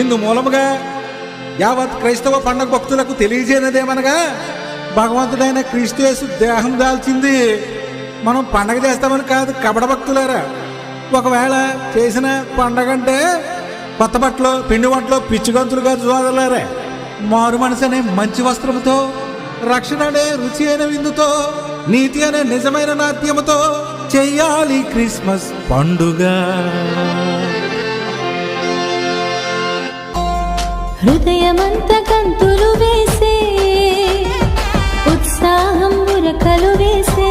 ఇందు మూలముగా యావత్ క్రైస్తవ పండగ భక్తులకు తెలియజేయనదేమనగా భగవంతుడైన క్రీస్తు దేహం దాల్చింది. మనం పండగ చేస్తామని కాదు కబడ భక్తులారా. ఒకవేళ చేసిన పండగ అంటే కొత్త బట్టలు పిండి వంటలు పిచ్చిగంతులు గారు సోదరులారే. మారు మనసు అనే మంచి వస్త్రముతో రక్షణ అనే రుచి అయిన విందుతో నీతి అనే నిజమైన నాట్యముతో చెయ్యాలి క్రిస్మస్ పండుగ. హృదయమంత కంతులు వేసే ఉత్సాహం మురకలు వేసే